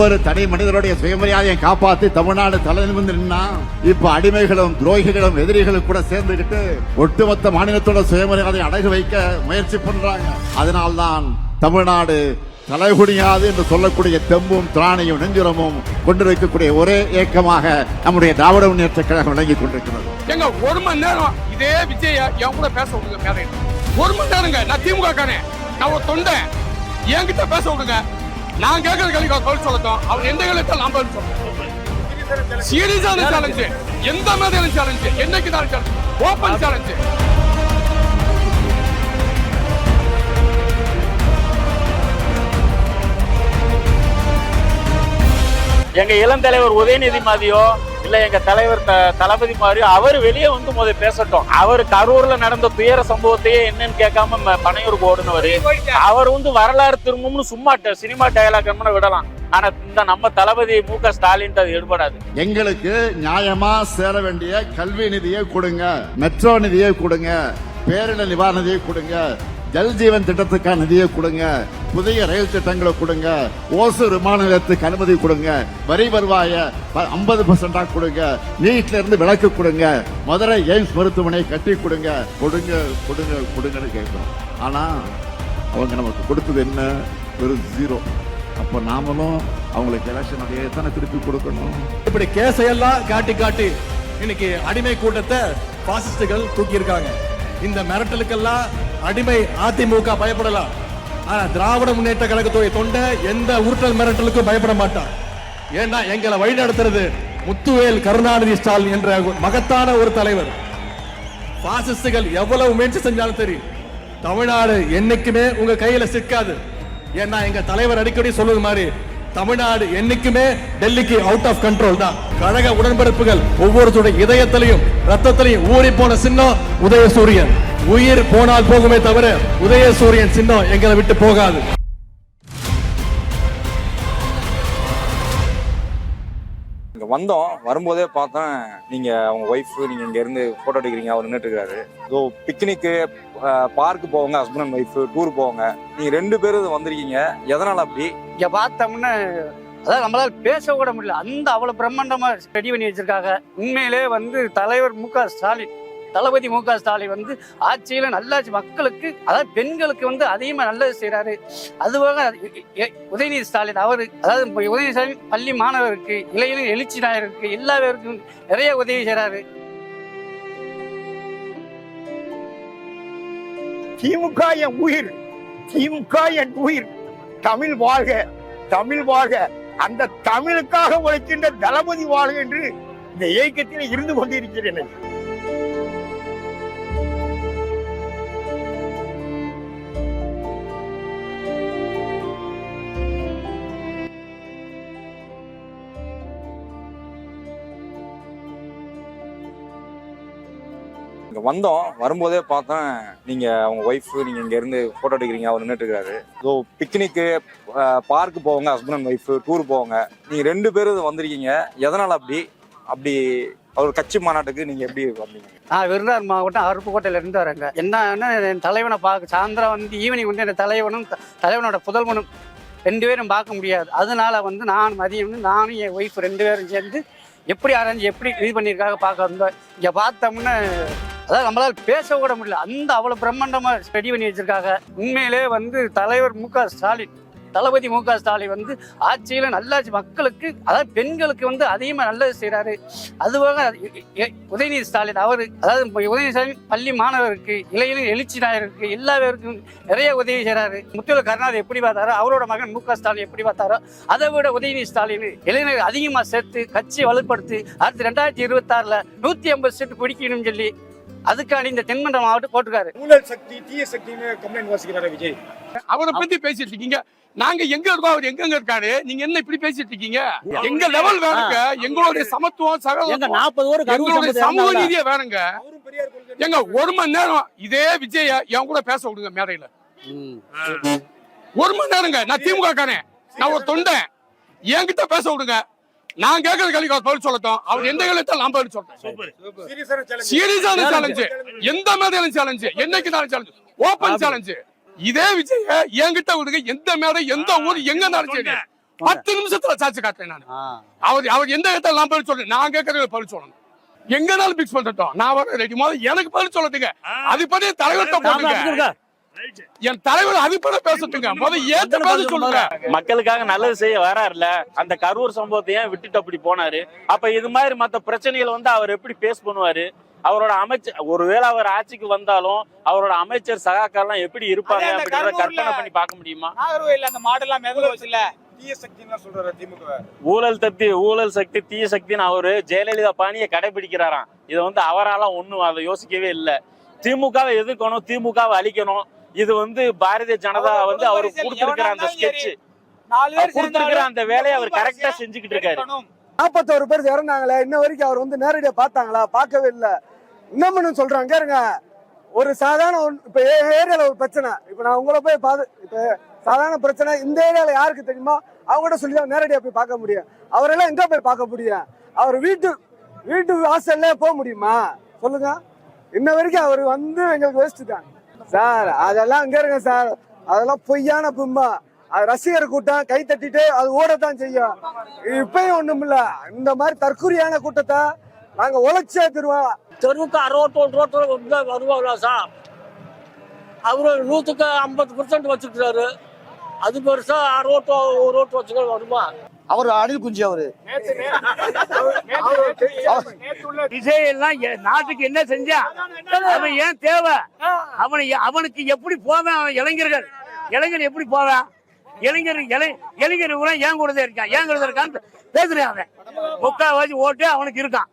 ஒவ்வொரு தனி மனிதருடைய சுயமரியாதையை காப்பாத்தி தமிழ்நாடு தலை நிமிர்ந்து நின்னா இப்ப அடிமைகளும் துரோகிகளும் எதிரிகளும் கூட சேர்ந்துகிட்டு ஒட்டுமொத்த மாநிலத்தோட சுயமரியாதையை அடகு வைக்க முயற்சி பண்றாங்க. அதனால்தான் தமிழ்நாடு தலைகுனியாது என்று சொல்லக்கூடிய தெம்பும் திராணியும் நெஞ்சுரமும் கொண்டிருக்கக்கூடிய ஒரே இயக்கமாக நம்முடைய திராவிட முன்னேற்ற கழகம் விளங்கிக் கொண்டிருக்கிறது. எங்க ஒரு மணி நேரம் இதே விஜய் என் கூட பேச விடுங்க மேடையில். ஒரு மணி நேரங்க நான் திமுக நான் ஒரு தொண்டை என்கிட்ட பேச விடுங்க. நான் கேட்கற கேள்வி பதில் சொல்லட்டும். அவர் எந்த கேள்வி நான் பதில் சொல்றேன். சீரியஸான சேலஞ்சு எந்த மாதிரியான சேலஞ்சு என்னைக்கு தான் சேலஞ்சு ஓப்பன் சேலஞ்சு எங்க இளம் தலைவர் உதயநிதி மாதிரியோ இல்ல எங்க தலைவர் த- தளபதி மாதிரியோ அவர் வெளியே வந்து முதல் பேசட்டும். அவர் கரூர்ல நடந்த துயர சம்பவத்தையே என்னன்னு கேட்காம பனையூருக்கு ஓடுனவரு. அவர் வந்து வரலாறு திரும்பும்னு சும்மா சினிமா டயலாக் விடலாம். ஆனா இந்த நம்ம தளபதி மு க ஸ்டாலின் அது எடுபடாது. எங்களுக்கு நியாயமா சேர வேண்டிய கல்வி நிதியை கொடுங்க மெட்ரோ நிதியை கொடுங்க பேரிடர் நிவாரண நிதியை கொடுங்க ஜல் ஜீவன் திட்டத்துக்கான நிதியை கொடுங்க. புதிய ரயில் திட்டங்களை கொடுங்க. ஓசூர் விமான நிலையத்துக்கு அனுமதி கொடுங்க. வரி வருவாய ஐம்பது பர்சன்டா கொடுங்க. நீட்ல இருந்து விளக்கு கொடுங்க. மதுரை எய்ம்ஸ் மருத்துவமனை கட்டி கொடுங்க. கொடுங்க கொடுங்க கொடுங்கன்னு கேட்குறோம். ஆனா அவங்க நமக்கு கொடுத்தது என்ன? வெறும் ஜீரோ அப்போ நாமளும் அவங்களுக்கு எலெக்ஷன் அதே தானே திருப்பி கொடுக்கணும். இப்படி கேஸையெல்லாம் காட்டி காட்டி இன்னைக்கு அடிமை கூட்டத்தை பாசிஸ்டுகள் தூக்கியிருக்காங்க. இந்த மிரட்டலுக்கெல்லாம் அடிமை அதிமுக பயப்படலாம். ஆனா திராவிட முன்னேற்ற கழகத்துடைய தொண்டை எந்த உருட்டல் மிரட்டலுக்கும் பயப்பட மாட்டான் ஏன்னா எங்களை வழி நடத்துறது முத்துவேல் கருணாநிதி ஸ்டாலின் என்ற மகத்தான ஒரு தலைவர். பாசிஸ்டுகள் எவ்வளவு முயற்சி செஞ்சாலும் சரி தமிழ்நாடு என்னைக்குமே உங்க கையில சிக்காது. ஏன்னா எங்க தலைவர் அடிக்கடி சொல்லுவது மாதிரி தமிழ்நாடு என்னைக்குமே டெல்லிக்கு அவுட் ஆஃப் கண்ட்ரோல் தான். கழக உடன்படிப்புகள் ஒவ்வொருத்தருடைய இதயத்திலையும் ரத்தத்திலையும் ஊறி போன சின்னம் உதயசூரியன். உயிர் போனால் போகுமே தவிர உதயசூரியன் சின்னம் எங்களை விட்டு போகாது. வந்தோம். வரும்போதே பார்த்தேன் நீங்க அவங்க ஒய்ஃப் நீங்க இங்க இருந்து போட்டோ எடுக்கிறீங்க அவர் நின்றுட்டு இருக்காரு. ஸோ பிக்னிக்கு பார்க்கு போவாங்க ஹஸ்பண்ட் அண்ட் ஒய்ஃப் டூர் போவாங்க. நீங்க ரெண்டு பேரும் வந்திருக்கீங்க. எதனால அப்படி? இங்க பார்த்தோம்னா அதாவது நம்மளால பேச கூட முடியல. அந்த அவ்வளவு பிரம்மாண்டமா ரெடி பண்ணி வச்சிருக்காங்க. உண்மையிலே வந்து தலைவர் மு க ஸ்டாலின். தளபதி மு க ஸ்டாலின் வந்து ஆட்சியில நல்லாட்சி மக்களுக்கு அதாவது பெண்களுக்கு வந்து அதிகமாக நல்லது செய்யறாரு அதுபோக உதயநிதி ஸ்டாலின் அவர் அதாவது உதயநிதி ஸ்டாலின் பள்ளி மாணவருக்கு இளைஞர் எழுச்சி நாயருக்கு எல்லா பேருக்கும் நிறைய உதவி செய்யறாரு திமுக என் உயிர் திமுக என் உயிர். தமிழ் வாழ்க தமிழ் வாழ்க. அந்த தமிழுக்காக உழைக்கின்ற தளபதி வாழ்க என்று இந்த இயக்கத்தில் இருந்து கொண்டிருக்கிறேன். இங்க வந்தோம் வரும்போதே பார்த்தேன் நீங்கள் அவங்க ஒய்ஃபு நீங்கள் இங்கேருந்து ஃபோட்டோ எடுக்கிறீங்க அவர் நின்றுட்டு இருக்காரு. ஸோ பிக்னிக்கு பார்க்கு போவாங்க ஹஸ்பண்ட் அண்ட் ஒய்ஃபு டூர் போவாங்க. நீங்கள் ரெண்டு பேரும் வந்திருக்கீங்க. எதனால் அப்படி? அப்படி அவர் கட்சி மாநாட்டுக்கு நீங்க எப்படி வந்தீங்க? நான் விருந்தார் மாவட்டம் அருப்புக்கோட்டையில இருந்து வரேங்க என்னன்னா என் தலைவனை பார்க்க சாயந்தரம் வந்து ஈவினிங் வந்து என் தலைவனும் தலைவனோட புதல்வனும் ரெண்டு பேரும் பார்க்க முடியாது. அதனால வந்து நான் மதியம் நானும் என் ஒய்ஃப் ரெண்டு பேரும் சேர்ந்து எப்படி அரேஞ்ச் எப்படி இது பண்ணியிருக்காங்க பார்க்க வந்தோம். இங்கே பார்த்தோம்னா அதாவது நம்மளால் பேச கூட முடியல. அந்த அவ்வளோ பிரம்மாண்டமாக ரெடி பண்ணி வச்சிருக்காங்க. உண்மையிலே வந்து தலைவர் மு க ஸ்டாலின் தளபதி மு க ஸ்டாலின் வந்து ஆட்சியில் நல்லாட்சி மக்களுக்கு அதாவது பெண்களுக்கு வந்து அதிகமாக நல்லது செய்கிறாரு அதுவாக உதயநிதி ஸ்டாலின் அவர் அதாவது உதயநிதி ஸ்டாலின் பள்ளி மாணவருக்கு இளைஞர் எழுச்சி நாயருக்கு எல்லா பேருக்கும் நிறைய உதவி செய்கிறாரு முத்துவேல் கருணாநிதி எப்படி பார்த்தாரோ அவரோட மகன் மு க ஸ்டாலின் எப்படி பார்த்தாரோ அதை விட உதயநிதி ஸ்டாலின் இளைஞர்கள் அதிகமாக சேர்த்து கட்சி வலுப்படுத்தி அடுத்து ரெண்டாயிரத்தி இருபத்தாறில் நூற்றி ஐம்பது சீட்டு பிடிக்கணும்னு சொல்லி அதுக்கான இந்த தென்மன்ற மாவட்டம் போட்டிருக்காரு. ஊழல் சக்தி தீய சக்தின்னு கம்ப்ளைண்ட் வாசிக்கிறாரு விஜய். அவரை பத்தி பேசிட்டு இருக்கீங்க. நாங்க எங்க இருக்கோம்? அவர் எங்க இருக்காரு? நீங்க என்ன இப்படி பேசிட்டு இருக்கீங்க? எங்க லெவல் வேணுங்க? எங்களுடைய சமத்துவம் எங்க சகோதரம் நாற்பது ஊர் எங்களுடைய சமூக நீதியை வேணுங்க. எங்க ஒரு மணி நேரம் இதே விஜய என் கூட பேச விடுங்க மேடையில. ஒரு மணி நேரங்க. நான் திமுக கானே நான் ஒரு தொண்டை என்கிட்ட பேச விடுங்க. நான் கேட்கற கேள்வி பதில் சொல்லட்டும். அவர் எந்த கேள்வி நான் பதில் சொல்றேன். சீரியஸான சேலஞ்சு எந்த மாதிரியான சேலஞ்சு என்னைக்கு தான் சேலஞ்சு ஓபன் சேலஞ்சு இதே விஜய என்கிட்ட விடுங்க எந்த மேடை எந்த ஊர் எங்க இருந்தாலும் சரி பத்து நிமிஷத்துல சாட்சி காட்டுறேன் நான். அவர் அவர் எந்த இடத்துல நான் பதில் சொல்றேன் நான் கேட்கறது பதில் சொல்லணும். எங்கனாலும் பிக்ஸ் பண்ணிட்டோம். நான் வர ரெடி முதல்ல எனக்கு பதில் சொல்லுதுங்க அது பத்தி தலைவர்கிட்ட போட்டுங்க. என் தலைவர் அது பத்தி பேசட்டுங்க. முதல்ல ஏத்த பதில் சொல்லுங்க. மக்களுக்காக நல்லது செய்ய வராருல அந்த கரூர் சம்பவத்தை ஏன் விட்டுட்டு அப்படி போனாரு? அப்ப இது மாதிரி மத்த பிரச்சனைகளை வந்து அவர் எப்படி பேஸ் பண்ணுவாரு? அவரோட அமைச்சர் ஒருவேளை அவர் ஆட்சிக்கு வந்தாலும் அவரோட அமைச்சர் சகாக்கள்லாம் எப்படி இருப்பாங்க அப்படின்றத கற்பனை பண்ணி பார்க்க முடியுமா? நாகர்கோயில்ல அந்த மாடெல்லாம் மிதந்து வச்சுல. தீய சக்தின்னு சொல்றாரு திமுக. ஊழல் தத்தி ஊழல் சக்தி தீய சக்தின்னு அவரு ஜெயலலிதா பாணியை கடைபிடிக்கிறாராம். இதை வந்து அவரால ஒண்ணும் அதை யோசிக்கவே இல்லை. திமுகவை எதிர்க்கணும் திமுகவை அழிக்கணும். இது வந்து பாரதிய ஜனதா வந்து அவர் கொடுத்திருக்கிற அந்த ஸ்கெட்ச் நாலு பேர் கொடுத்திருக்கிற அந்த வேலையை அவர் கரெக்டா செஞ்சுக்கிட்டு இருக்காரு நாற்பத்தோரு பேர் இறந்தாங்களே இன்ன வரைக்கும் அவர் வந்து நேரடியா பார்த்தாங்களா? பார்க்கவே இல்லை. இன்னமும் சொல்றாங்க கேருங்க ஒரு சாதாரண இப்ப ஏரியால ஒரு பிரச்சனை. இப்ப நான் உங்களை போய் பாது இப்ப சாதாரண பிரச்சனை இந்த ஏரியால யாருக்கு தெரியுமா அவங்ககிட்ட சொல்லி தான் நேரடியா போய் பார்க்க முடியும். அவரெல்லாம் எங்க போய் பார்க்க முடியும்? அவர் வீட்டு வீட்டு வாசல்ல போக முடியுமா? சொல்லுங்க. இன்ன வரைக்கும் அவர் வந்து எங்களுக்கு வேஸ்ட் தான். சார் அதெல்லாம் அங்க இருங்க சார். அதெல்லாம் பொய்யான பிம்பா அது ரசிகர் கூட்டம் கை தட்டிட்டு அது ஓடத்தான் செய்யும். இப்பயும் ஒண்ணும் இல்ல. இந்த மாதிரி தற்கொலையான கூட்டத்தை நாங்க உழைச்சே தருவோம். தெருவுக்கு அறுபத்தோடு ரோட்டில் வந்து வருவாங்களா சார்? அவரு நூற்றுக்கு ஐம்பது பர்சன்ட் வச்சுக்கிறாரு. அது பெருசா ரோட்டோ ரோட்டு வச்சுக்க வருமா? அவர் அணில் குஞ்சு அவரு. விஜய் எல்லாம் நாட்டுக்கு என்ன செஞ்சா? அவன் ஏன் தேவை? அவனை அவனுக்கு எப்படி போவேன் அவன் இளைஞர்கள்? இளைஞர் எப்படி போவேன் இளைஞர் இளை இளைஞர் கூட ஏன் கூடதே இருக்கான்? ஏன் கூடதே இருக்கான்னு பேசுறேன் அவன். முக்காவாசி ஓட்டு அவனுக்கு இருக்கான்.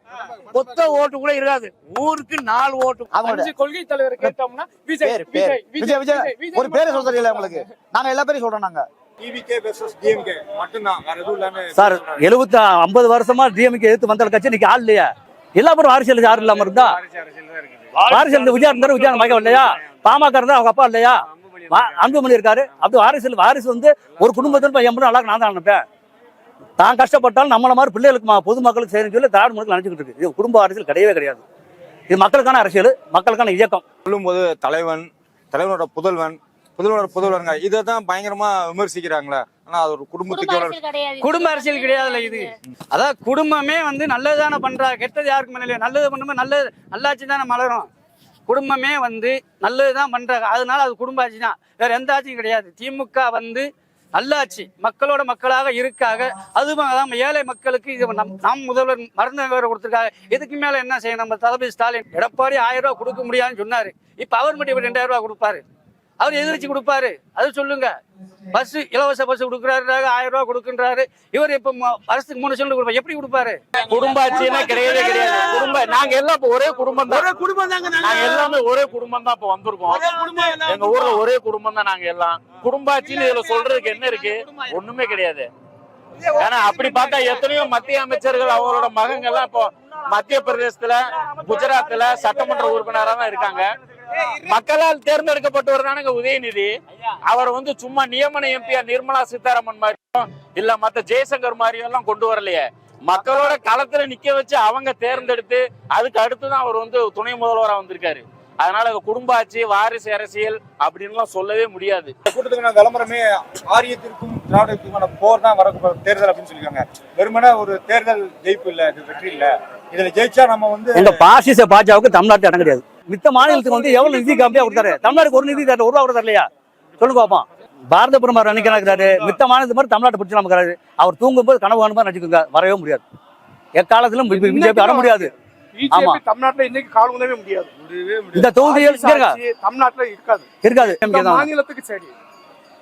மொத்த ஓட்டு கூட இருக்காது. ஊருக்கு நாலு ஓட்டு. அவங்களோட கொள்கை தலைவர் கேட்டோம்னா விஜய் விஜய் விஜய் ஒரு பேரை சொல்ல தெரியல உங்களுக்கு. நாங்க எல்லா பேரையும் சொல்றோம் நாங்க. சார் எழுபத்தி ஐம்பது வருஷமா டிஎம்கே எடுத்து வந்த கட்சி இன்னைக்கு ஆள் இல்லையா. எல்லா பேரும் அரசியல் யாரும் இல்லாம இருந்தா? அரசியல் விஜயா இருந்தாரு விஜயா மகன் இல்லையா? பாமக இருந்தா அவங்க அப்பா இல்லையா? அன்புமணி இருக்காரு. அப்படி வாரிசு வாரிசு வந்து ஒரு குடும்பத்தில் பொண்ணு நல்லா நான் தான் நினைப்பேன். தான் கஷ்டப்பட்டாலும் நம்மள மாதிரி பிள்ளைகளுக்கு பொதுமக்களுக்கு செய்யணும் சொல்லி திராவிட முழுக்க நினைச்சுக்கிட்டு இருக்கு இது குடும்ப அரசியல் கிடையவே கிடையாது. இது மக்களுக்கான அரசியல் மக்களுக்கான இயக்கம். சொல்லும்போது தலைவன் தலைவனோட புதல்வன் புதல்வனோட புதல்வனுங்க இதை தான் பயங்கரமா விமர்சிக்கிறாங்களே. ஆனா அது ஒரு குடும்பத்துக்கு குடும்ப அரசியல் கிடையாதுல்ல இது. அதான் குடும்பமே வந்து நல்லதுதானே பண்றா. கெட்டது யாருக்கும் இல்லையா? நல்லது பண்ணும்போது நல்லது நல்லாட்சி தானே மலரும். குடும்பமே வந்து நல்லதுதான் பண்றாங்க அதனால அது குடும்ப ஆட்சி தான் வேற எந்த ஆட்சியும் கிடையாது. திமுக வந்து நல்லாட்சி. மக்களோட மக்களாக இருக்காக. அதுவும் அதான் ஏழை மக்களுக்கு இது நம் நம் முதல்வர் மருந்து வேற கொடுத்துருக்காங்க. இதுக்கு மேல என்ன செய்யணும்? நம்ம தளபதி ஸ்டாலின் எடப்பாடி ஆயிரம் ரூபாய் கொடுக்க முடியாதுன்னு சொன்னாரு. இப்ப அவர் மட்டும் இப்ப ரெண்டாயிரம் ரூபாய் கொடுப்பாரு. அவர் எதிர்த்து கொடுப்பாரு. அது சொல்லுங்க. பஸ் இலவச பஸ் கொடுக்குறாரு ஆயிரம் ரூபாய் கொடுக்குறாரு இவர் இப்ப வருஷத்துக்கு மூணு சொல்லி கொடுப்பாரு. எப்படி கொடுப்பாரு? குடும்ப ஆட்சினா கிடையவே கிடையாது. குடும்ப நாங்க எல்லாம் இப்ப ஒரே குடும்பம் தான். குடும்பம் தாங்க நாங்க. எல்லாமே ஒரே குடும்பம் தான் இப்ப வந்திருக்கோம். எங்க ஊர்ல ஒரே குடும்பம் தான் நாங்க எல்லாம். குடும்பாட்சின்னு இதுல சொல்றதுக்கு என்ன இருக்கு? ஒண்ணுமே கிடையாது. ஏன்னா அப்படி பார்த்தா எத்தனையோ மத்திய அமைச்சர்கள் அவங்களோட மகங்க எல்லாம் இப்போ மத்திய பிரதேசத்துல குஜராத்ல சட்டமன்ற உறுப்பினரா தான் இருக்காங்க. மக்களால் தேர்ந்தெடுக்கப்பட்டவர் தானங்க உதயநிதி. அவர் வந்து சும்மா நியமன எம்பியா நிர்மலா சீதாராமன் மாதிரியும் இல்ல மத்த ஜெய்சங்கர் மாதிரியும் எல்லாம் கொண்டு வரலையே. மக்களோட களத்துல நிக்க வச்சு அவங்க தேர்ந்தெடுத்து அதுக்கு அடுத்துதான் அவர் வந்து துணை முதல்வரா வந்திருக்காரு. அதனால குடும்ப ஆட்சி வாரிசு அரசியல் அப்படின்லாம் சொல்லவே முடியாது. கூட்டத்துக்கான விளம்பரமே ஆரியத்திற்கும் திராவிடத்திற்கான போர் தான் வர தேர்தல் அப்படின்னு சொல்லியிருக்காங்க. வெறுமனே ஒரு தேர்தல் ஜெயிப்பு இல்ல இது வெற்றி இல்ல. இதுல ஜெயிச்சா நம்ம வந்து இந்த பாசிச பாஜகவுக்கு தமிழ்நாட்டு இடம் கிடையாது. மித்த மாநிலத்துக்கு வந்து எவ்வளவு நிதி கம்மியா கொடுத்தாரு? தமிழ்நாட்டுக்கு ஒரு நிதி தர ஒரு ரூபா கூட தரலையா? சொல்லுங்க பாப்போம். பாரத பிரதமர் நினைக்கிறாரு மித்த மாநிலத்து மாதிரி தமிழ்நாட்டை பிடிச்சி நமக்கு அவர் தூங்கும்போது கனவு காணும் நினைச்சுக்கோங்க வரவே முடியாது. எக்காலத்திலும் பிஜேபி வர முடியாது. ஆமா. தமிழ்நாட்டுல இன்னைக்கு கால் உதவே முடியாது. இந்த தொகுதிகள் தமிழ்நாட்டுல இருக்காது. இருக்காது. இந்த மாநிலத்துக்கு சரி.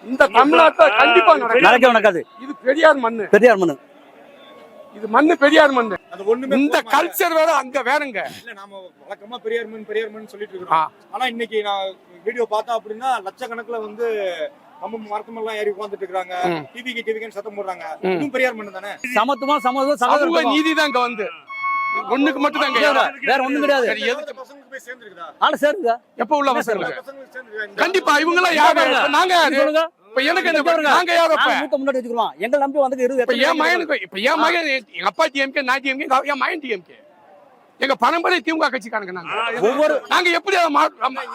இந்த தமிழ்நாட்டுல கண்டிப்பா நடக்கும் நடக்கவே நடக்காது. இது பெரியார் மண்ணு. பெரியார் மனு இது மண்ணு பெரியார் மண்ணு. அது ஒண்ணுமே இந்த கல்ச்சர் வேற அங்க வேறங்க. இல்ல நாம வழக்கமா பெரியார் மண் பெரியார் மண் சொல்லிட்டு. இருக்கோம் ஆனா இன்னைக்கு நான் வீடியோ பார்த்தா அப்படின்னா லட்சக்கணக்குல வந்து கம்பம் மரத்தமெல்லாம் ஏறி உட்காந்துட்டு இருக்காங்க. டிவிக்கு டிவிக்கு சத்தம் போடுறாங்க. இதுவும் பெரியார் மண் தானே? சமத்துவம் சமத்துவம் சமூக. நீதி தான் இங்க வந்து. ஒண்ணுக்கு மட்டும் தான். வேற ஒண்ணும் கிடையாது. ஆனா சேருங்க. எப்ப உள்ள கண்டிப்பா இவங்க எல்லாம் யாரு? நாங்க இப்ப எனக்கு நாங்க யாரு அப்ப? நாங்க மூத்த முன்னாடி வச்சுக்கிறோம். எங்க நம்பி வந்து இருபது இப்ப என் மகனுக்கு இப்ப என் மகன் எங்க அப்பா டிஎம்கே நான் டிஎம்கே என் மகன் டிஎம்கே எங்க பரம்பரை திமுக கட்சிக்காரங்க நாங்க. ஒவ்வொரு நாங்க எப்படி அதை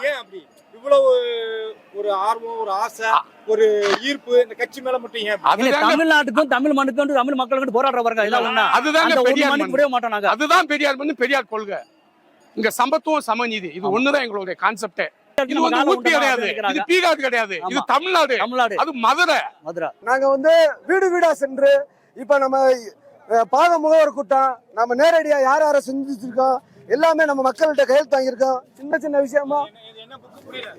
ஏன் அப்படி? இவ்வளவு ஒரு ஆர்வம் ஒரு ஆசை ஒரு ஈர்ப்பு இந்த கட்சி மேல மட்டும் ஏன் தமிழ்நாட்டுக்கும் தமிழ் மண்ணுக்கும் தமிழ் மக்களுக்கும் போராடுறவங்க இதான் உண்மை. அதுதாங்க அந்த ஒரு பெரியார் மாட்டோம் நாங்க. அதுதான் பெரியார் மண்ணு பெரியார் கொள்கை. இங்க சமத்துவம் சமநீதி. இது ஒண்ணுதான் எங்களுடைய கான்செப்டே இது நம்ம வந்து ஊட்டி கிடையாது. இது பீகார் கிடையாது. இது. தமிழ்நாடு. தமிழ்நாடு. அது மதுரை. மதுரை. நாங்க வந்து வீடு வீடா சென்று இப்ப நம்ம பாக முகவர் கூட்டம் நம்ம நேரடியா யார் யாரை செஞ்சுருக்கோம் எல்லாமே நம்ம மக்கள்கிட்ட கையெழுத்து வாங்கியிருக்கோம். சின்ன சின்ன விஷயமா.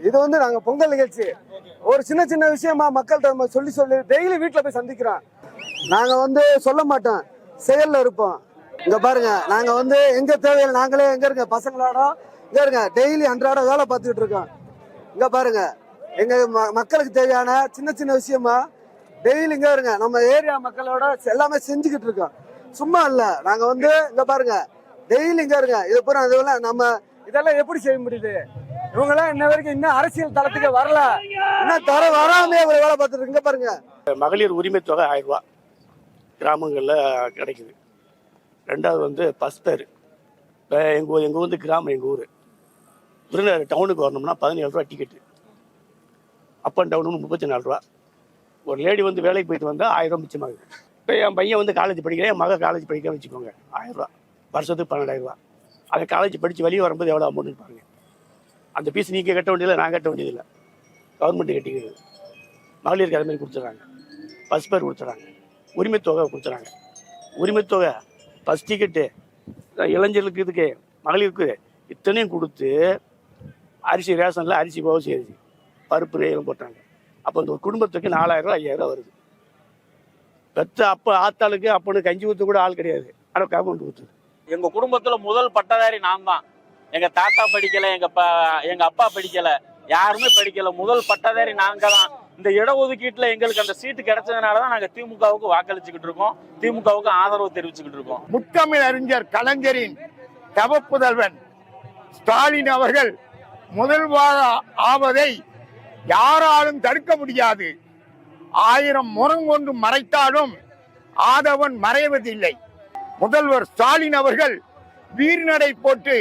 இது வந்து நாங்க பொங்கல் நிகழ்ச்சி. ஒரு சின்ன சின்ன விஷயமா மக்கள்கிட்ட நம்ம சொல்லி சொல்லி டெய்லி வீட்டுல போய் சந்திக்கிறோம். நாங்க வந்து சொல்ல மாட்டோம். செயல்ல இருப்போம். இங்க பாருங்க நாங்க வந்து எங்க தேவையில்லை நாங்களே எங்க இருக்க பசங்களோட இங்க இருங்க டெய்லி அன்றாட வேலை பார்த்துக்கிட்டு இருக்கோம் இங்க பாருங்க எங்க ம- மக்களுக்கு தேவையான சின்ன சின்ன விஷயமா டெய்லி இங்க இருங்க நம்ம ஏரியா மக்களோட எல்லாமே செஞ்சுக்கிட்டு இருக்கோம் சும்மா இல்ல நாங்க வந்து இங்க பாருங்க டெய்லி இங்க இருங்க இது பூரா இதெல்லாம் நம்ம இதெல்லாம் எப்படி செய்ய முடியுது? இவங்க எல்லாம் இன்ன வரைக்கும் இன்னும் அரசியல் தளத்துக்கு வரல. இன்னும் தர வராமே ஒரு வேலை பார்த்துட்டு இங்க பாருங்க. மகளிர் உரிமை தொகை ஆயிரம் ரூபா கிராமங்களில் கிடைக்குது. ரெண்டாவது வந்து பஸ் பேர். இப்போ எங்கள் ஊர் எங்கள் வந்து கிராமம் எங்கள் ஊர். விருதுநகர் டவுனுக்கு வரணும்னா பதினேழு ரூபா டிக்கெட்டு அப் அண்ட் டவுனு முப்பத்தி நாலு ரூபா. ஒரு லேடி வந்து வேலைக்கு போயிட்டு வந்தால் ஆயிரம் ரூபா மிச்சமாகுது. இப்போ என் பையன் வந்து காலேஜ் படிக்கிறேன் என் மக காலேஜ் படிக்க வச்சுக்கோங்க. ஆயிரம் வருஷத்துக்கு பன்னெண்டாயிரம் ரூபா. காலேஜ் படித்து வெளியே வரும்போது எவ்வளோ அமௌண்ட் பாருங்க. அந்த ஃபீஸ் நீங்கள் கட்ட வேண்டியதில்லை நான் கட்ட வேண்டியதில்லை. கவர்மெண்ட் கட்டிக்கிறது மகளிருக்கு அதுமாரி மாதிரி கொடுத்துட்றாங்க பஸ் பேர் கொடுத்துட்றாங்க உரிமைத்தொகை தொகை கொடுத்துறாங்க. உரிமை தொகை பஸ் டிக்கெட்டு இளைஞர்களுக்கு இதுக்கு மகளிருக்கு இத்தனையும் கொடுத்து அரிசி ரேஷனில் அரிசி பவசி அரிசி பருப்பு ரேலும் போட்டாங்க. அப்போ இந்த ஒரு குடும்பத்துக்கு ஐயாயிரம் ரூபா வருது. பெத்த அப்பா ஆத்தாளுக்கு அப்பனுக்கு கஞ்சி ஊற்ற கூட ஆள் கிடையாது. ஆனால் கவர்மெண்ட் ஊற்றுது எங்க குடும்பத்துல முதல் பட்டதாரி நான் தான் எங்க தாத்தா படிக்கல எங்க ப எங்க அப்பா படிக்கல யாருமே படிக்கல. முதல் பட்டதாரி நாங்க தான் இந்த இடஒதுக்கீட்டுல எங்களுக்கு அந்த சீட்டு கிடைச்சதுனால தான் நாங்க திமுகவுக்கு வாக்களிச்சுக்கிட்டு இருக்கோம். திமுகவுக்கு ஆதரவு தெரிவிச்சுக்கிட்டு இருக்கோம். முத்தமிழ் அறிஞர் கலைஞரின் தவப்புதல்வன் ஸ்டாலின் அவர்கள் முதல்வார ஆவதை யாராலும் தடுக்க முடியாது. ஆயிரம் முறம் கொண்டு மறைத்தாலும் ஆதவன் மறைவதில்லை. முதல்வர் ஸ்டாலின் அவர்கள் வீர்நடை போட்டு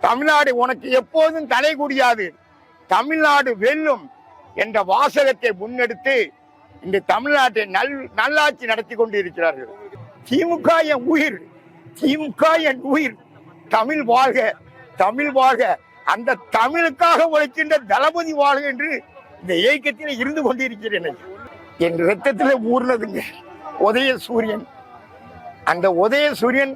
தமிழ்நாடு உனக்கு எப்போதும் தலை குடியாது. தமிழ்நாடு வெல்லும் என்ற வாசகத்தை முன்னெடுத்து இந்த தமிழ்நாட்டை நல் நல்லாட்சி நடத்தி கொண்டு இருக்கிறார்கள் திமுக என் உயிர் திமுக என் உயிர். தமிழ் வாழ்க தமிழ் வாழ்க. அந்த தமிழுக்காக உழைக்கின்ற தளபதி வாழ்க என்று இந்த இயக்கத்தில் இருந்து கொண்டிருக்கிறேன். என் ரத்தத்தில் ஊர்னதுங்க. உதய சூரியன் அந்த உதய சூரியன்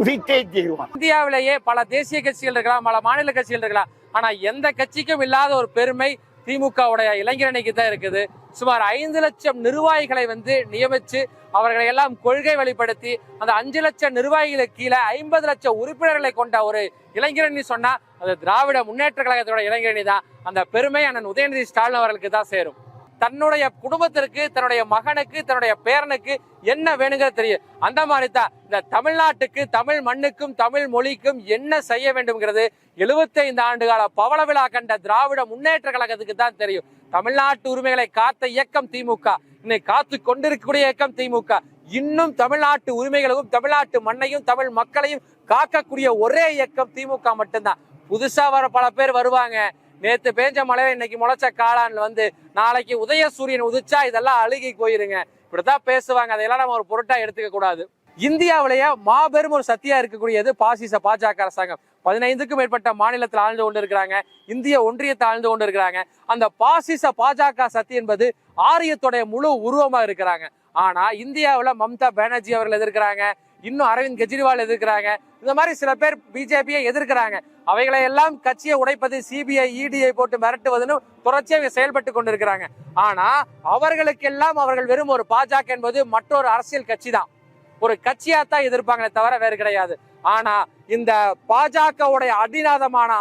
உதித்தே தீர்வான். இந்தியாவிலேயே பல தேசிய கட்சிகள் இருக்கலாம் பல மாநில கட்சிகள் இருக்கலாம். ஆனா எந்த கட்சிக்கும் இல்லாத ஒரு பெருமை திமுகவுடைய இளைஞரணிக்கு தான் இருக்குது. சுமார் ஐந்து லட்சம் நிர்வாகிகளை வந்து நியமிச்சு அவர்களை எல்லாம் கொள்கை வெளிப்படுத்தி அந்த அஞ்சு லட்சம் நிர்வாகிகளுக்கு கீழே ஐம்பது லட்சம் உறுப்பினர்களை கொண்ட ஒரு இளைஞரணி சொன்னா அந்த திராவிட முன்னேற்ற கழகத்தோட இளைஞரணி தான் அந்த பெருமை அண்ணன் உதயநிதி ஸ்டாலின் அவர்களுக்கு தான் சேரும். தன்னுடைய குடும்பத்திற்கு தன்னுடைய மகனுக்கு தன்னுடைய பேரனுக்கு என்ன வேணுங்கிறது தெரியும். அந்த மாதிரி தான் இந்த தமிழ்நாட்டுக்கு தமிழ் மண்ணுக்கும் தமிழ் மொழிக்கும் என்ன செய்ய வேண்டும்ங்கிறது 75 ஆண்டு கால பவள விழா கண்ட திராவிட முன்னேற்ற கழகத்துக்கு தான் தெரியும். தமிழ்நாட்டு உரிமைகளை காத்த இயக்கம் திமுக. இன்னைக்கு காத்து கொண்டிருக்கக்கூடிய இயக்கம் திமுக. இன்னும் தமிழ்நாட்டு உரிமைகளையும் தமிழ்நாட்டு மண்ணையும் தமிழ் மக்களையும் காக்கக்கூடிய ஒரே இயக்கம் திமுக மட்டும்தான். புதுசாக வர பல பேர் வருவாங்க. நேற்று பேஞ்ச மழையில இன்னைக்கு முளைச்ச காளான்ல வந்து நாளைக்கு உதய சூரியன் உதிச்சா இதெல்லாம் அழுகி போயிருங்க. இப்படித்தான் பேசுவாங்க. அதையெல்லாம் நம்ம ஒரு பொருட்டா எடுத்துக்க கூடாது. இந்தியாவிலேயே மாபெரும் ஒரு சக்தியா இருக்கக்கூடியது பாசிச பாஜக அரசாங்கம். பதினைந்துக்கும் மேற்பட்ட மாநிலத்தில் ஆழ்ந்து கொண்டு இருக்கிறாங்க இந்திய ஒன்றியத்தை ஆழ்ந்து கொண்டு இருக்கிறாங்க அந்த பாசிச பாஜக சக்தி என்பது ஆரியத்துடைய முழு உருவமா இருக்கிறாங்க. ஆனா இந்தியாவில் மம்தா பானர்ஜி அவர்கள் எதிர்க்கிறாங்க. இன்னும் அரவிந்த் கெஜ்ரிவால் எதிர்க்கிறாங்க. இந்த மாதிரி சில பேர் பிஜேபியை எதிர்க்கிறாங்க. அவைகளை எல்லாம் கட்சியை உடைப்பது சிபிஐ இடிஐ போட்டு மிரட்டுவதுன்னு தொடர்ச்சியாக செயல்பட்டு கொண்டிருக்கிறாங்க. ஆனா அவர்களுக்கெல்லாம் அவர்கள் வெறும் ஒரு பாஜக என்பது மற்றொரு அரசியல் கட்சி தான் ஒரு கட்சியா தான் எதிர்ப்பாங்களே தவிர வேறு கிடையாது. ஆனா இந்த பாஜகவுடைய அடிநாதமான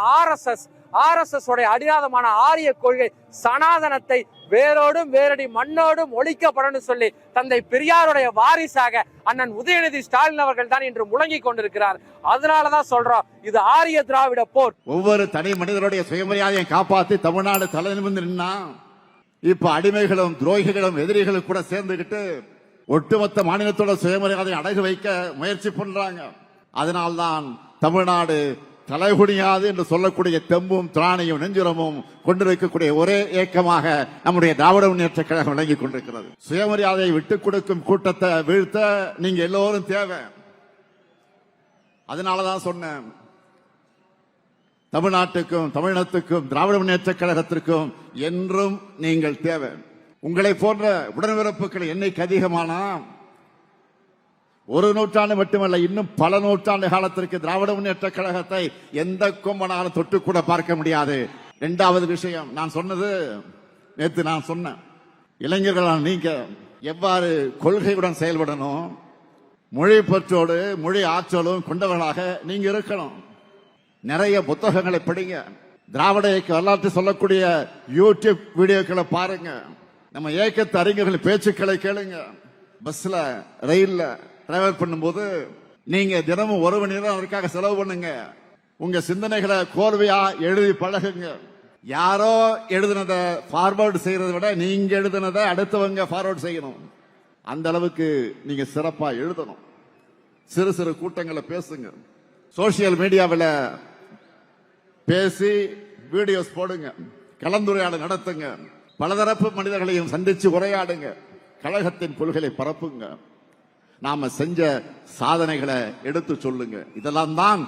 ஆர் எஸ் எஸ் உடைய அடிநாதமான ஆரிய கொள்கை சனாதனத்தை வேரோடும் வேரடி மண்ணோடும் ஒழிக்கப்படணும் சொல்லி தந்தை பெரியாருடைய வாரிசாக அண்ணன் உதயநிதி ஸ்டாலின் அவர்கள் தான் இன்று முழங்கி கொண்டிருக்கிறார். அதனாலதான் சொல்றோம் இது ஆரிய திராவிட போர். ஒவ்வொரு தனி மனிதனுடைய சுயமரியாதையை காப்பாத்தி தமிழ்நாடு தலை நிமிர்ந்து நின்னா இப்ப அடிமைகளும் துரோகிகளும் எதிரிகளும் கூட சேர்ந்துகிட்டு ஒட்டுமொத்த மாநிலத்தோட சுயமரியாதையை அடகு வைக்க முயற்சி பண்றாங்க. அதனால்தான் தமிழ்நாடு தலைகுடியாது என்று சொல்லக்கூடிய தெம்பும் திராணியும் நெஞ்சுரமும் கொண்டிருக்கக்கூடிய ஒரே இயக்கமாக நம்முடைய திராவிட முன்னேற்ற கழகம் விளங்கி கொண்டிருக்கிறது. சுயமரியாதையை விட்டுக் கொடுக்கும் கூட்டத்தை வீழ்த்த நீங்க எல்லோரும் தேவை. அதனாலதான் சொன்னேன் தமிழ்நாட்டுக்கும் தமிழினத்துக்கும் திராவிட முன்னேற்ற கழகத்திற்கும் என்றும் நீங்கள் தேவை. உங்களை போன்ற உடன்பிறப்புகள் என்னைக்கு அதிகமானால் ஒரு நூற்றாண்டு மட்டுமல்ல இன்னும் பல நூற்றாண்டு காலத்திற்கு திராவிட முன்னேற்ற கழகத்தை எந்த கொம்பனாலும் தொட்டு கூட பார்க்க முடியாது. இரண்டாவது விஷயம் நான் சொன்னது நேத்து நான் சொன்னேன். இளைஞர்களான நீங்க எவ்வாறு கொள்கையுடன் செயல்படணும் மொழி பற்றோடு மொழி ஆற்றலும் கொண்டவர்களாக நீங்க இருக்கணும். நிறைய புத்தகங்களை படிங்க. திராவிட இயக்க வரலாற்று சொல்லக்கூடிய யூடியூப் வீடியோக்களை பாருங்க. நம்ம இயக்கத்து அறிஞர்கள் பேச்சுக்களை கேளுங்க. பஸ்ல ரயில்ல டிராவல் பண்ணும்போது நீங்க தினமும் ஒரு மணி நேரம் அவருக்காக செலவு பண்ணுங்க. உங்க சிந்தனைகளை கோர்வையா எழுதி பழகுங்க. யாரோ எழுதினதை ஃபார்வர்டு செய்யறதை விட நீங்க எழுதினதை அடுத்தவங்க ஃபார்வர்டு செய்யணும். அந்த அளவுக்கு நீங்க சிறப்பா எழுதணும். சிறு சிறு கூட்டங்களை பேசுங்க. சோசியல் மீடியாவில் பேசி வீடியோஸ் போடுங்க. கலந்துரையாடல் நடத்துங்க. பலதரப்பு மனிதர்களையும் சந்திச்சு உரையாடுங்க. கழகத்தின் கொள்கைகளை பரப்புங்க. நாம செஞ்ச சாதனைகளை எடுத்து சொல்லுங்க. இதெல்லாம் தான்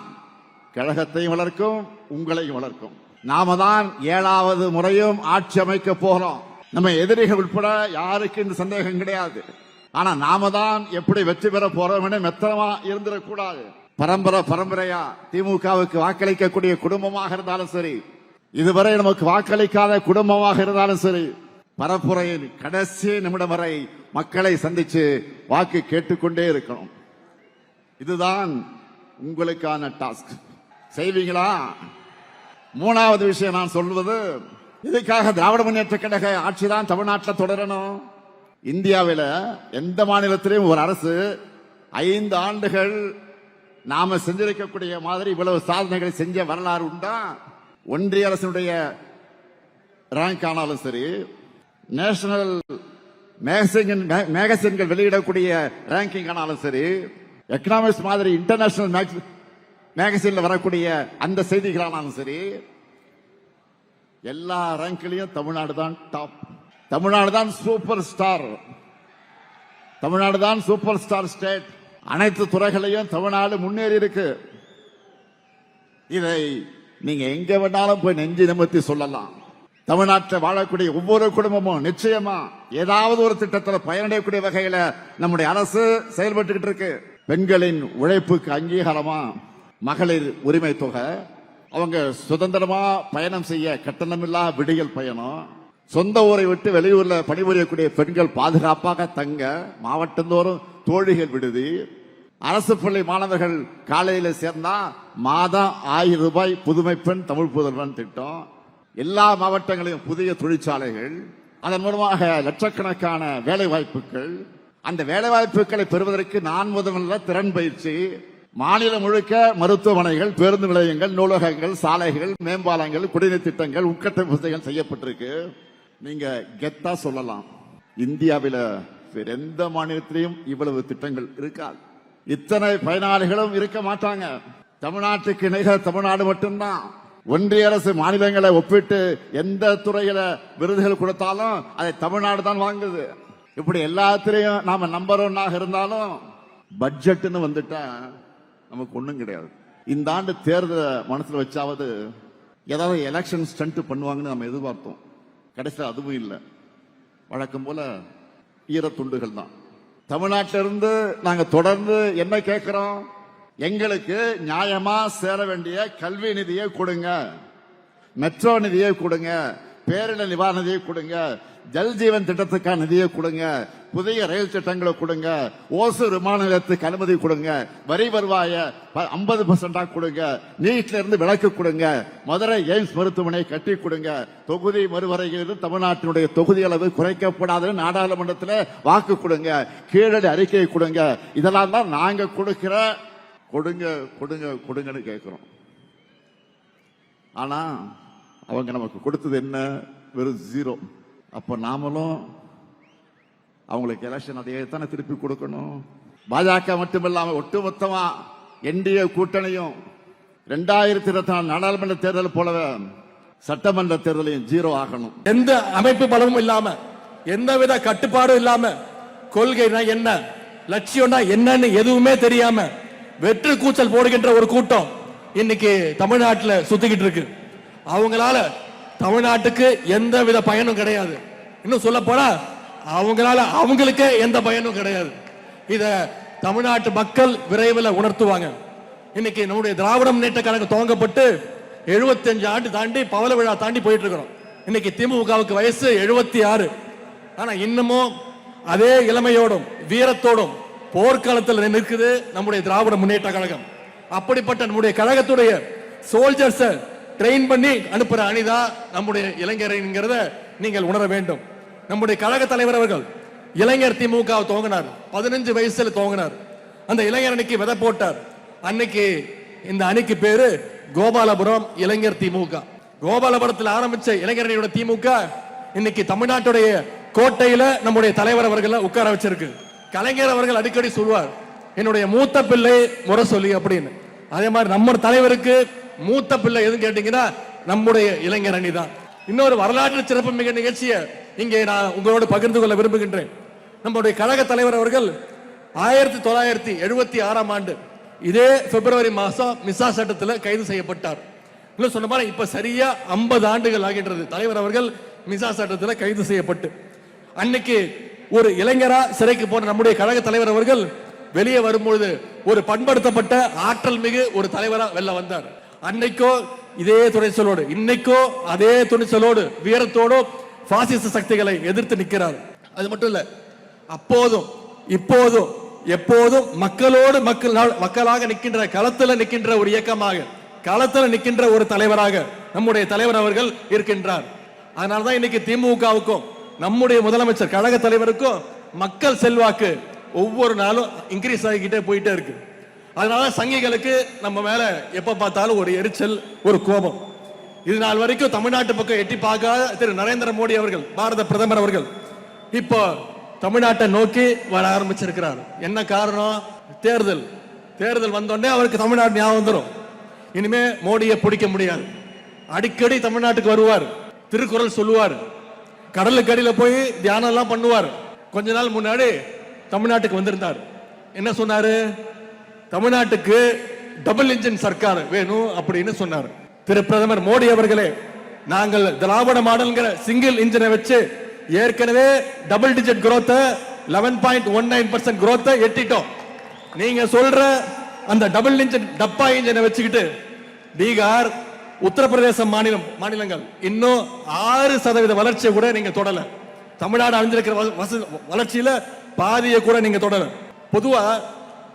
கழகத்தையும் வளர்க்கும் உங்களையும் வளர்க்கும். நாம தான் ஏழாவது முறையும் ஆட்சி அமைக்க போறோம். நம்ம எதிரிகள் உட்பட யாருக்கு இந்த சந்தேகம் கிடையாது. ஆனா நாம தான் எப்படி வெற்றி பெற போறோம் மெத்தனமா இருந்துடக்கூடாது. பரம்பரை பரம்பரையா திமுகவுக்கு வாக்களிக்கக்கூடிய குடும்பமாக இருந்தாலும் சரி இதுவரை நமக்கு வாக்களிக்காத குடும்பமாக இருந்தாலும் சரி பரப்புரையின் கடைசி நிமிடம் வரை மக்களை சந்திச்சு வாக்கு கேட்டுக்கொண்டே இருக்கணும். இதுதான் உங்களுக்கான டாஸ்க். செய்வீங்களா? மூணாவது விஷயம் நான் சொல்வது இதுக்காக திராவிட முன்னேற்ற கழக ஆட்சி தான் தமிழ்நாட்டில் தொடரணும். இந்தியாவில் எந்த மாநிலத்திலையும் ஒரு அரசு ஐந்து ஆண்டுகள் நாம செஞ்சிருக்கக்கூடிய மாதிரி இவ்வளவு சாதனைகளை செஞ்ச வரலாறு உண்டா? ஒன்றிய அரசினுடைய ரேங்க் ஆனாலும் சரி நேஷனல் மேகசின்கள் வெளியிடக்கூடிய ரேங்கிங் ஆனாலும் சரி எக்கனாமிக்ஸ் மாதிரி இன்டர்நேஷனல் மேகசின்ல வரக்கூடிய அந்த செய்திகள் ஆனாலும் சரி எல்லா ரேங்க்லயும் தமிழ்நாடு தான் டாப் தமிழ்நாடு தான் சூப்பர் ஸ்டார் தமிழ்நாடு தான் சூப்பர் ஸ்டார் ஸ்டேட் அனைத்து துறைகளையும் தமிழ்நாடு முன்னேறி இருக்கு. இதை நீங்க எங்க வேணாலும் போய் நெஞ்சு நிமித்தி சொல்லலாம். தமிழ்நாட்டில் வாழக்கூடிய ஒவ்வொரு குடும்பமும் நிச்சயமா ஏதாவது ஒரு திட்டத்தில் பயனடையக்கூடிய வகையில நம்முடைய அரசு செயல்பட்டுக்கிட்டு இருக்கு. பெண்களின் உழைப்புக்கு அங்கீகாரமா மகளிர் உரிமை தொகை அவங்க சுதந்திரமா பயணம் செய்ய கட்டணமில்லா விடியல் பயணம் சொந்த ஊரை விட்டு வெளியூர்ல பணிபுரியக்கூடிய பெண்கள் பாதுகாப்பாக தங்க மாவட்டந்தோறும் தோழிகள் விடுதி அரசு பள்ளி மாணவர்கள் காலையில சேர்ந்தா மாதம் ஆயிரம் ரூபாய் புதுமை பெண் தமிழ் புதல்வன் திட்டம் எல்லா மாவட்டங்களிலும் புதிய தொழிற்சாலைகள் அதன் மூலமாக லட்சக்கணக்கான வேலை வாய்ப்புகள் அந்த வேலை வாய்ப்புகளை பெறுவதற்கு நான் முதல்ல திறன் பயிற்சி மாநிலம் முழுக்க மருத்துவமனைகள் பேருந்து நிலையங்கள் நூலகங்கள் சாலைகள் மேம்பாலங்கள் குடிநீர் திட்டங்கள் உட்கட்டமைப்பு வசதிகள் செய்யப்பட்டிருக்கு. நீங்க கெத்தா சொல்லலாம். இந்தியாவில வேற எந்த மாநிலத்திலையும் இவ்வளவு திட்டங்கள் இருக்காது. இத்தனை பயனாளிகளும் இருக்க மாட்டாங்க. தமிழ்நாட்டுக்கு நிகர் தமிழ்நாடு மட்டும்தான். ஒன்றிய அரசு மாநிலங்களை ஒப்பிட்டு எந்த துறையில விருதுகள் கொடுத்தாலும் அதை தமிழ்நாடு தான் வாங்குது. இப்படி எல்லாத்திலையும் நாம நம்பர் ஒன்னாக இருந்தாலும் பட்ஜெட்னு வந்துட்டா நமக்கு ஒண்ணும் கிடையாது. இந்த ஆண்டு தேர்தலை மனசுல வச்சாவது ஏதாவது எலெக்ஷன் ஸ்டண்ட் பண்ணுவாங்கன்னு நம்ம எதிர்பார்த்தோம். கடைசியில் அதுவும் இல்லை. வழக்கம் போல ஈரத்துண்டுகள் தான். தமிழ்நாட்டிலிருந்து நாங்கள் தொடர்ந்து என்ன கேட்குறோம்? எங்களுக்கு நியாயமா சேர வேண்டிய கல்வி நிதியை கொடுங்க மெட்ரோ நிதியை கொடுங்க பேரிடர் நிவாரண நிதியை கொடுங்க ஜல் ஜீவன் திட்டத்துக்கான நிதியை கொடுங்க புதிய ரயில் திட்டங்களை கொடுங்க ஓசூர் விமான நிலையத்துக்கு அனுமதி கொடுங்க வரி வருவாய ஐம்பது பர்சன்டா கொடுங்க நீட்ல இருந்து விலக்கு கொடுங்க மதுரை எய்ம்ஸ் மருத்துவமனை கட்டி கொடுங்க தொகுதி மறுவரையிலிருந்து தமிழ்நாட்டினுடைய தொகுதி அளவு குறைக்கப்படாது நாடாளுமன்றத்தில் வாக்கு கொடுங்க கீழடி அறிக்கையை கொடுங்க இதெல்லாம் தான் நாங்க கொடுக்கிற கொடுங்க கொடுங்க கொடுங்கன்னு கேட்குறோம். ஆனால் அவங்க நமக்கு கொடுத்தது என்ன? வெறும் ஜீரோ அப்போ நாமளும் அவங்களுக்கு எலெக்ஷன் அதையே தானே திருப்பி கொடுக்கணும். பாஜக மட்டுமில்லாமல் ஒட்டுமொத்தமாக என்டிஏ கூட்டணியும் ரெண்டாயிரத்தி இருபத்தி நாலு நாடாளுமன்ற தேர்தல் போலவே சட்டமன்ற தேர்தலையும் ஜீரோ ஆகணும். எந்த அமைப்பு பலமும் இல்லாம எந்தவித கட்டுப்பாடும் இல்லாம கொள்கைனா என்ன? லட்சியம்னா என்னன்னு எதுவுமே தெரியாம வெற்று கூச்சல் போடுகின்ற ஒரு கூட்டம் இன்னைக்கு தமிழ்நாட்டில் சுத்திக்கிட்டு இருக்கு. அவங்களால தமிழ்நாட்டுக்கு எந்த வித பயனும் கிடையாது. இன்னும் சொல்ல போனா அவங்களால அவங்களுக்கே எந்த பயனும் கிடையாது. இத தமிழ்நாட்டு மக்கள் விரைவில் உணர்த்துவாங்க. இன்னைக்கு நம்முடைய திராவிட முன்னேற்ற கழகம் துவங்கப்பட்டு 75 ஆண்டு தாண்டி பவள விழா தாண்டி போயிட்டு இருக்கிறோம் இன்னைக்கு திமுகவுக்கு வயசு 76 ஆறு. ஆனா இன்னமும் அதே இளமையோடும் வீரத்தோடும் போர்க்களத்தில் நிற்குது நம்முடைய திராவிட முன்னேற்ற கழகம். அப்படிப்பட்ட நம்முடைய கழகத்துடைய சோல்ஜர்ஸை ட்ரெயின் பண்ணி அனுப்புற அணிதான் நம்முடைய இளைஞர்ங்கிறத நீங்கள் உணர வேண்டும். நம்முடைய கழக தலைவர் அவர்கள் இளைஞர் திமுக துவங்கினார். பதினஞ்சு வயசுல துவங்கினார். அந்த இளைஞர் அணிக்கு விதை போட்டார். அன்னைக்கு இந்த அணிக்கு பேரு கோபாலபுரம் இளைஞர் திமுக. கோபாலபுரத்தில் ஆரம்பிச்ச இளைஞரணியோட திமுக இன்னைக்கு தமிழ்நாட்டுடைய கோட்டையில நம்முடைய தலைவர் அவர்களை உட்கார வச்சிருக்கு. கலைஞர் அவர்கள் அடிக்கடி சொல்வார் என்னுடைய மூத்த பிள்ளை முறை சொல்லி அப்படின்னு. அதே மாதிரி நம்ம தலைவருக்கு மூத்த பிள்ளை எதுன்னு கேட்டீங்கன்னா நம்முடைய இளைஞர் அணி தான். இன்னொரு வரலாற்று சிறப்பு மிக நிகழ்ச்சியை இங்கே நான் உங்களோடு பகிர்ந்து கொள்ள விரும்புகின்றேன். நம்முடைய கழக தலைவர் அவர்கள் ஆயிரத்தி தொள்ளாயிரத்தி எழுபத்தி ஆறாம் ஆண்டு இதே பிப்ரவரி மாதம் மிசா சட்டத்தில் கைது செய்யப்பட்டார். இன்னும் சொன்ன மாதிரி இப்போ சரியா 50 ஆண்டுகள் ஆகின்றது. தலைவர் அவர்கள் மிசா சட்டத்தில் கைது செய்யப்பட்டு. அன்னைக்கு ஒரு இளைஞரா சிறைக்கு போன நம்முடைய கழக தலைவர் அவர்கள் வெளியே வரும்பொழுது ஒரு பண்படுத்தப்பட்ட ஆற்றல் மிகு ஒரு தலைவரா வெளில வந்தார். அன்னைக்கோ இதே துணிச்சலோடு இன்னைக்கோ அதே துணிச்சலோடு வீரத்தோடு பாசிச சக்திகளை எதிர்த்து நிற்கிறார். அது மட்டும் இல்ல அப்போதும் இப்போதும் எப்போதும் மக்களோடு மக்கள் மக்களாக நிற்கின்ற களத்துல நிற்கின்ற ஒரு இயக்கமாக களத்துல நிற்கின்ற ஒரு தலைவராக நம்முடைய தலைவர் அவர்கள் இருக்கின்றார். அதனாலதான் இன்னைக்கு திமுகவுக்கும் நம்முடைய முதலமைச்சர் கழக தலைவருக்கும் மக்கள் செல்வாக்கு ஒவ்வொரு நாளும் இன்க்ரீஸ் ஆகிக்கிட்டே போயிட்டே இருக்கு. அதனால சங்கிகளுக்கு நம்ம மேல எப்ப பார்த்தாலும் ஒரு எரிச்சல் ஒரு கோபம். இது நாள் வரைக்கும் தமிழ்நாட்டு பக்கம் எட்டி பார்க்காத திரு நரேந்திர மோடி அவர்கள் பாரத பிரதமர் அவர்கள் இப்போ தமிழ்நாட்டை நோக்கி வர ஆரம்பிச்சிருக்கிறார். என்ன காரணம்? தேர்தல். தேர்தல் வந்தோடனே அவருக்கு தமிழ்நாடு ஞாபகம் வந்துடும் இனிமே மோடியை பிடிக்க முடியாது. அடிக்கடி தமிழ்நாட்டுக்கு வருவார். திருக்குறள் சொல்லுவார். கடலுக்கு அடியில் போய் தியானம் எல்லாம் பண்ணுவார். கொஞ்ச நாள் முன்னாடி தமிழ்நாட்டுக்கு வந்திருந்தார். என்ன சொன்னாரு? தமிழ்நாட்டுக்கு டபுள் இன்ஜின் சர்க்கார் வேணும் அப்படின்னு சொன்னார். திரு பிரதமர் மோடி அவர்களே நாங்கள் திராவிட மாடல்ங்கிற சிங்கிள் இன்ஜினை வச்சு ஏற்கனவே double digit growth eleven point one nine percent குரோத்தை எட்டிட்டோம். நீங்க சொல்ற அந்த டபுள் இன்ஜின் டப்பா இன்ஜினை வச்சுக்கிட்டு பீகார் உத்தரப்பிரதேச மாநிலம் மாநிலங்கள் இன்னும் ஆறு சதவீத வளர்ச்சியை கூட நீங்க தொடல. தமிழ்நாடு அழிஞ்சிருக்கிற வ- வளர்ச்சியில பாதியை கூட நீங்க தொடல. பொதுவா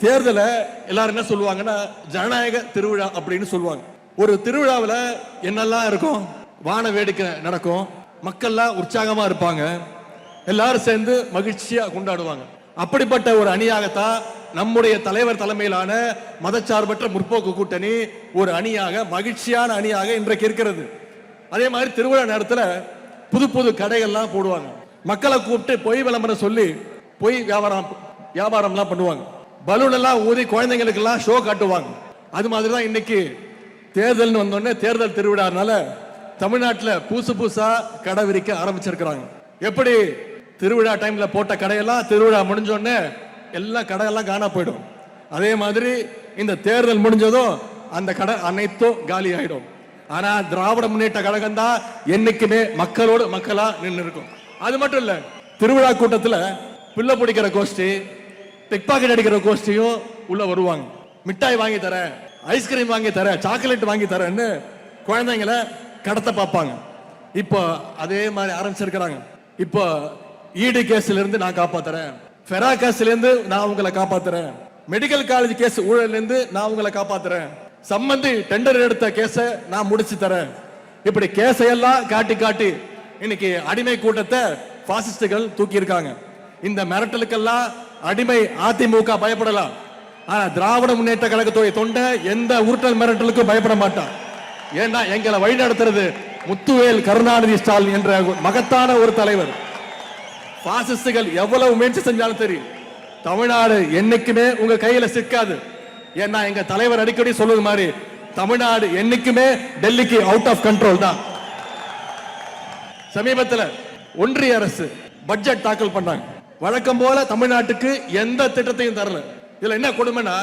தேர்தலை எல்லாரும் என்ன சொல்லுவாங்கன்னா ஜனநாயக திருவிழா அப்படின்னு சொல்லுவாங்க. ஒரு திருவிழாவில் என்னெல்லாம் இருக்கும்? வான வேடிக்கை நடக்கும். மக்கள்லாம் உற்சாகமா இருப்பாங்க. எல்லாரும் சேர்ந்து மகிழ்ச்சியா கொண்டாடுவாங்க. அப்படிப்பட்ட ஒரு அணியாகத்தான் நம்முடைய தலைவர் தலைமையிலான மதச்சார்பற்ற முற்போக்கு கூட்டணி ஒரு அணியாக மகிழ்ச்சியான அணியாக இன்றைக்கு இருக்கிறது. அதே மாதிரி திருவிழா நேரத்தில் புது புது கடைகள்லாம் போடுவாங்க. மக்களை கூப்பிட்டு பொய் விளம்பரம் சொல்லி பொய் வியாபாரம் வியாபாரம்லாம் பண்ணுவாங்க. பலூன் எல்லாம் ஊதி குழந்தைங்களுக்கெல்லாம் ஷோ காட்டுவாங்க. அது மாதிரி தான் இன்னைக்கு தேர்தல்னு வந்தோடனே தேர்தல் திருவிழானால தமிழ்நாட்டில் புதுசு புதுசாக கடை விரிக்க ஆரம்பிச்சிருக்கிறாங்க. எப்படி திருவிழா டைமில் போட்ட கடையெல்லாம் திருவிழா முடிஞ்சோடனே எல்லா கடையெல்லாம் காணா போயிடும். அதே மாதிரி இந்த தேர்தல் முடிஞ்சதும் அந்த கடை அனைத்தும் காலி ஆயிடும். ஆனா திராவிட முன்னேற்ற கழகம் தான் என்னைக்குமே மக்களோடு மக்களா நின்று இருக்கும். அது மட்டும் இல்ல திருவிழா கூட்டத்துல பிள்ளை பிடிக்கிற கோஷ்டி பிக் பாக்கெட் அடிக்கிற கோஷ்டியும் உள்ள வருவாங்க. மிட்டாய் வாங்கி தரேன் ஐஸ்கிரீம் வாங்கி தரேன் சாக்லேட் வாங்கி தரேன்னு குழந்தைங்களை கடத்த பார்ப்பாங்க. இப்போ அதே மாதிரி ஆரம்பிச்சிருக்கிறாங்க. இப்போ ஈடு கேஸ்ல இருந்து நான் காப்பாத்துறேன். ஃபெரா நான் உங்களை காப்பாத்துறேன். மெடிக்கல் காலேஜ் கேஸ் ஊழல்லேருந்து நான் உங்களை காப்பாத்துறேன். சம்பந்தி டெண்டர் எடுத்த கேஸை நான் முடிச்சு தரேன். இப்படி கேஸை எல்லாம் காட்டி காட்டி இன்னைக்கு அடிமை கூட்டத்தை பாசிஸ்டுகள் தூக்கி இருக்காங்க இந்த மிரட்டலுக்கெல்லாம் அடிமை அதிமுக பயப்படலாம். ஆனா திராவிட முன்னேற்ற கழகத்துடைய தொண்டை எந்த உருட்டல் மிரட்டலுக்கும் பயப்பட மாட்டான். ஏன்னா எங்களை வழிநடத்துறது முத்துவேல் கருணாநிதி ஸ்டாலின் என்ற மகத்தான ஒரு தலைவர். பாசிஸ்டுகள் எவ்வளவு முயற்சி செஞ்சாலும் தெரியும் தமிழ்நாடு என்னைக்குமே உங்க கையில சிக்காது. ஏன்னா எங்க தலைவர் அடிக்கடி சொல்லுவது மாதிரி தமிழ்நாடு என்னைக்குமே டெல்லிக்கு அவுட் ஆஃப் கண்ட்ரோல் தான். சமீபத்துல ஒன்றிய அரசு பட்ஜெட் தாக்கல் பண்ணாங்க. வழக்கம் போல தமிழ்நாட்டுக்கு எந்த திட்டத்தையும் தரல. இதுல என்ன கொடுமைன்னா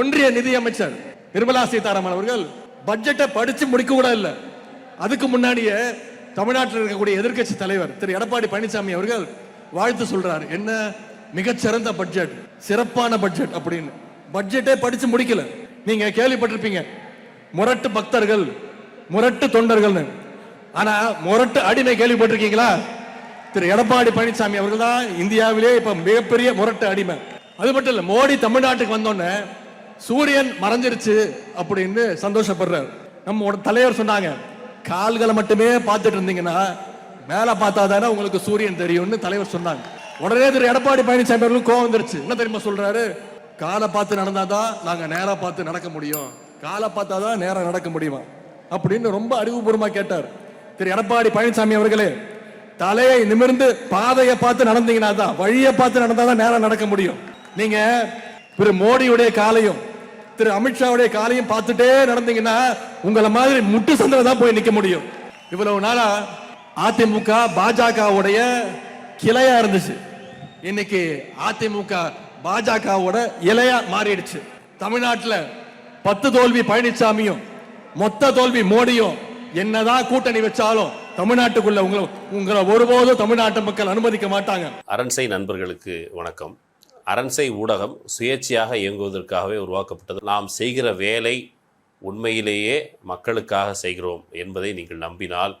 ஒன்றிய நிதி அமைச்சர் நிர்மலா சீதாராமன் அவர்கள் பட்ஜெட்டை படிச்சு முடிக்க கூட இல்ல. அதுக்கு முன்னாடியே தமிழ்நாட்டில் இருக்கக்கூடிய எதிர்க்கட்சி தலைவர் திரு எடப்பாடி பழனிசாமி அவர்கள் வாழ்த்து சொல்றாரு. என்ன? மிகச்சிறந்த பட்ஜெட் சிறப்பான பட்ஜெட் அப்படின்னு. பட்ஜெட்டே படிச்சு முடிக்கல. நீங்க கேள்விப்பட்டிருப்பீங்க. முரட்டு பக்தர்கள் முரட்டு தொண்டர்கள்னு. ஆனா முரட்டு அடிமை கேள்விப்பட்டிருக்கீங்களா? திரு. எடப்பாடி பழனிசாமி அவர்கள் தான் இந்தியாவிலே இப்ப மிகப்பெரிய முரட்டு அடிமை. அது மட்டும் இல்ல மோடி தமிழ்நாட்டுக்கு வந்தோடனே சூரியன் மறைஞ்சிருச்சு அப்படின்னு சந்தோஷப்படுறாரு. நம்ம தலைவர் சொன்னாங்க கால்களை மட்டுமே பார்த்துட்டு இருந்தீங்கன்னா மேலே பார்த்தா தானே உங்களுக்கு சூரியன் தெரியும்னு தலைவர் சொன்னாங்க. உடனே திரு எடப்பாடி பழனிசாமி அவர்களுக்கு கோவம் வந்துருச்சு. என்ன தெரியுமா சொல்றாரு? காலை பார்த்து நடந்தாதான் நாங்கள் நேராக பார்த்து நடக்க முடியும். காலை பார்த்தாதான் நேராக நடக்க முடியுமா? அப்படின்னு ரொம்ப அறிவுபூர்வமா கேட்டார். திரு எடப்பாடி பழனிசாமி அவர்களே தலையை நிமிர்ந்து பாதையை பார்த்து நடந்தீங்கன்னா தான் வழியை பார்த்து நடந்தாதான் நேரம் நடக்க முடியும். நீங்க திரு மோடியுடைய காலையும் திரு அமித்ஷாவுடைய காலையும் பார்த்துட்டே நடந்தீங்கன்னா உங்களை மாதிரி முட்டு சந்தில தான் போய் நிற்க முடியும். இவ்வளவு நாளா அதிமுக பாஜகவுடைய கிளையா இருந்துச்சு. இன்னைக்கு அதிமுக பாஜகவோட இலையா மாறிடுச்சு. தமிழ்நாட்டில் பத்து தோல்வி பழனிசாமியும் மொத்த தோல்வி மோடியும் என்னதான் கூட்டணி வச்சாலும் தமிழ்நாட்டுக்குள்ள உங்களை உங்களை ஒருபோதும் தமிழ்நாட்டு மக்கள் அனுமதிக்க மாட்டாங்க. அரண்சை நண்பர்களுக்கு வணக்கம். அரண்சை ஊடகம் சுயேட்சையாக இயங்குவதற்காகவே உருவாக்கப்பட்டது. நாம் செய்கிற வேலை உண்மையிலேயே மக்களுக்காக செய்கிறோம் என்பதை நீங்கள் நம்பினால்